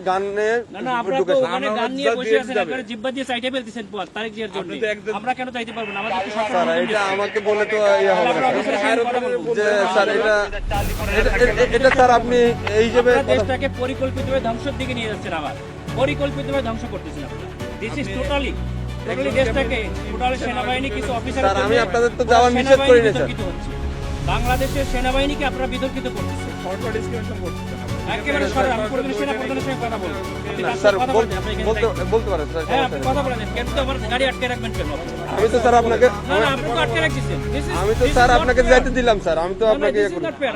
গানে না না আপনারা তো ওখানে গান নিয়ে বসে আছেন জিব্বা দিয়ে চাইতে ফেলতেছেন পথ তারেক জিয়ার জন্য আমরা কেন চাইতে পারব না? আমাদের স্যার এটা আমাকে বলে তো হবে আমরা না অফিসের সঙ্গে কথা বলব। যে স্যার এটা এটা- এটা- এটা স্যার আপনি এই হিসেবে দেশটাকে পরিকল্পিতভাবে ধ্বংসের দিকে নিয়ে যাচ্ছেন আবার। পরিকল্পিতভাবে ধ্বংস করতেছেন আপনারা। দিস ইজ টোটালি টোটালি দেশটাকে টোটালি সেনাবাহিনী কিছু অফিসার আমি আপনাদের তো যাওয়া নিষেধ করি নাই, স্যার। বাংলাদেশের সেনাবাহিনীকে আপনারা বিতর্কিত করতেছেন। একেবারে সরে আমি কোনোদিন সেনা প্রধানের সঙ্গে কথা বলব আপনি না, রাস্তায় স্যার বলতে বলতে পারেন স্যার হ্যাঁ আপনি কথা বলেন কেন তো আমার গাড়ি আটকে রাখবেন কেন? আমি তো স্যার আপনাকে না না আপনি আটকে রাখছেন আমি তো স্যার আপনাকে. যাইতে দিলাম স্যার আমি তো আপনাকে ইয়ে.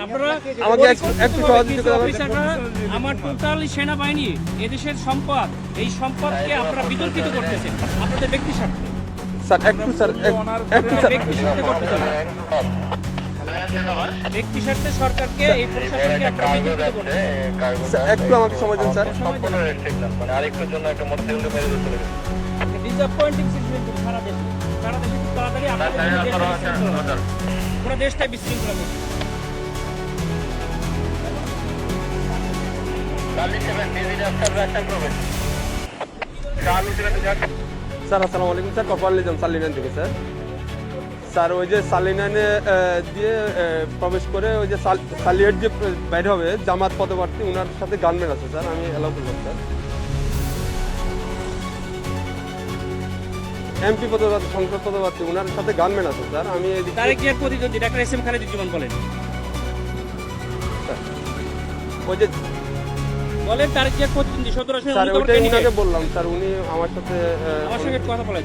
আপনারা আমাকে একটু- একটু সহযোগিতা করবেন। আমার টোটাল সেনাবাহিনী এদেশের সম্পদ এই সম্পদকে আপনারা বিতর্কিত করতেছেন। আপনাদের ব্যক্তি স্বার্থে। স্যার একটু স্যার একটু স্যার। ব্যক্তি স্বার্থে সরকারকে এই প্রশাসনকে স্যার, একটু আমাকে সময় দিন স্যার। মানে আরেকটুর জন্য একটা মোটরসাইকেল মেরে ডিসঅ্যাপয়েন্টিং সিচুয়েশন সারা দেশে। সারা দেশে খুব তাড়াতাড়ি। পুরো দেশটাই বিশৃঙ্খলা স্যার আসসালামু আলাইকুম স্যার কপাল নিজাম সালিনান থেকে স্যার। স্যার ওই যে সালিনানে দিয়ে প্রবেশ করে ওই যে সাল- সালিয়েট যে বাইরে হবে জামাত পদপ্রার্থী ওনার সাথে গানম্যান আছে স্যার আমি অ্যালাউ করলাম স্যার। এমপি পদপ্রার্থী সংসদ পদপ্রার্থী ওনার সাথে গানম্যান আছে স্যার আমি এদিকে তারেক জিয়ার প্রতিদ্বন্দ্বী ডাক্তার এস এম খালেদুজ্জামান বলেন। ওই যে বলেন তারেক জিয়ার প্রতিদ্বন্দ্বী সতেরো স্যার উনি তো ওইটাই ওনাকে বললাম স্যার উনি আমার সাথে আমার সঙ্গে কথা বলেন।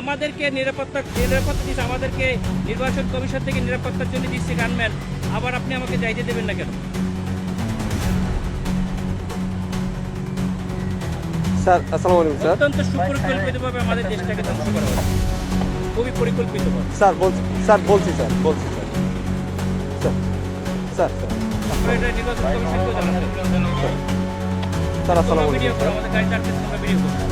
আমাদেরকে নিরাপত্তা নিরাপত্তা দিচ্ছে আমাদেরকে নির্বাচন কমিশন থেকে নিরাপত্তার জন্য দিচ্ছে গানম্যান আবার আপনি আমাকে যাইতে দেবেন না কেন? স্যার আসসালামু আলাইকুম স্যার। অত্যন্ত সুপরিকল্পিতভাবে আমাদের দেশটাকে ধ্বংস করা খুবই পরিকল্পিতভাবে। স্যার বলছি স্যার বলছি স্যার বলছি স্যার। Sir sir sir. এটা নির্বাচন কমিশনকেও জানাতে। স্যার আসসালামু ভিডিও আলাইকুম করো আমাদের গাড়ি ভিডিও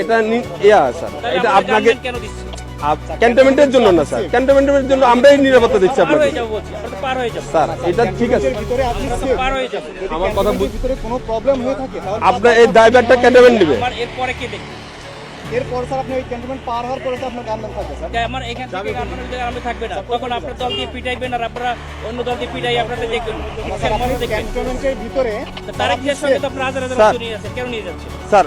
এটা ইয়া স্যার এটা আপনাকে গানম্যান কেন দিচ্ছে? ক্যান্টনমেন্টের জন্য না স্যার। ক্যান্টনমেন্টের জন্য আমরাই নিরাপত্তা দিচ্ছি পার আপনাকে স্যার এটা ঠিক আছে। ভিতরে আপনি আমরা হয়ে কথা বুঝ ভিতরে কোনো প্রবলেম হয়ে থাকে আপনার এই ড্রাইভারটা ক্যান্টনমেন্ট নেবে। এরপরে কে দেখবে? এরপর স্যার আপনি ওই ক্যান্টনমেন্ট পার হওয়ার পরে আপনার গানম্যান থাকবে স্যার। আমার এখান থেকে আপনার যদি আমি থাকবে না। তখন আপনার দল দিয়ে পিটাইবেন আর আপনারা অন্য দল দিয়ে পিটাই আপনাদের দেখবেন। ক্যান্টনমেন্টের ভিতরে তারেক জিয়ার সঙ্গে তো আপনার হাজার হাজার নিয়ে কেন নিয়ে যাচ্ছেন স্যার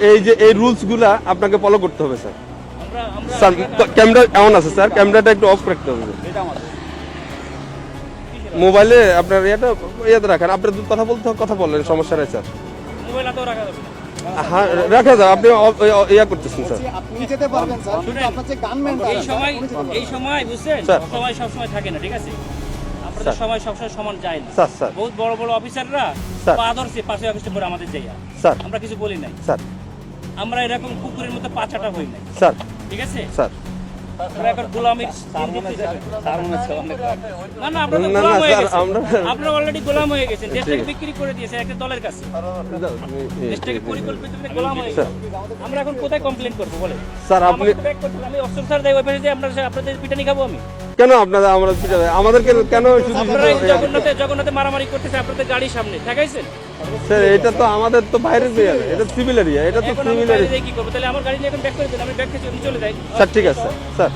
এই যে এই রুলসগুলা আপনাকে ফলো করতে হবে স্যার। স্যার ক্যামেরা এমন আছে স্যার। ক্যামেরাটা একটু অফ রাখতে হবে মোবাইলে আপনার ইয়েটা ইয়েতে রাখেন। আপনি তো কথা বলতে কথা বললেন সমস্যা নেই স্যার। হ্যাঁ রাখা যাবে আপনি অ- ইয়া করতেছেন স্যার। আপনি যেতে পারবেন স্যার। আপনার যে গানম্যান এই সময় এই সময় বুঝছেন? স্যার। সময় সব সময় থাকে না ঠিক আছে। সময় সবসময় সমান যায় না। Sir sir. বহুত বড় বড় অফিসাররা ধরছে পাশে অফিসে পরে আমাদের যাইয়া। স্যার। আমরা কিছু বলি নাই। স্যার। আমরা এরকম কুকুরের মতো পাচাটা হই নাই। স্যার। ঠিক আছে? স্যার। আমরা এখন না না আপনারা তো না, না, গোলাম হয়ে স্যার, গেছেন আমরা- আপনারা অলরেডি গোলাম হয়ে গেছেন। দেশটাকে বিক্রি করে দিয়েছে একটা দলের কাছে। দেশটাকে পরিকল্পিত গোলাম আমরা এখন কোথায় কমপ্লেন করব বলে স্যার আপনি আপনাদের পিটানি খাব আমি? কেন আপনারা আমরা পিটাবে আমাদেরকে কেন শুধু জগন্নাথে জগন্নাথে মারামারি করতেছে আপনাদের গাড়ির সামনে ঠেকাইছেন স্যার এটা তো আমাদের তো বাইরের এরিয়া এটা সিভিল এরিয়া এটা তো সিভিল এরিয়া কি করব? তাহলে আমার গাড়ি নিয়ে এখন ব্যাক করে দেন আমি ব্যাক থেকে চলে যাই। স্যার ঠিক আছে স্যার।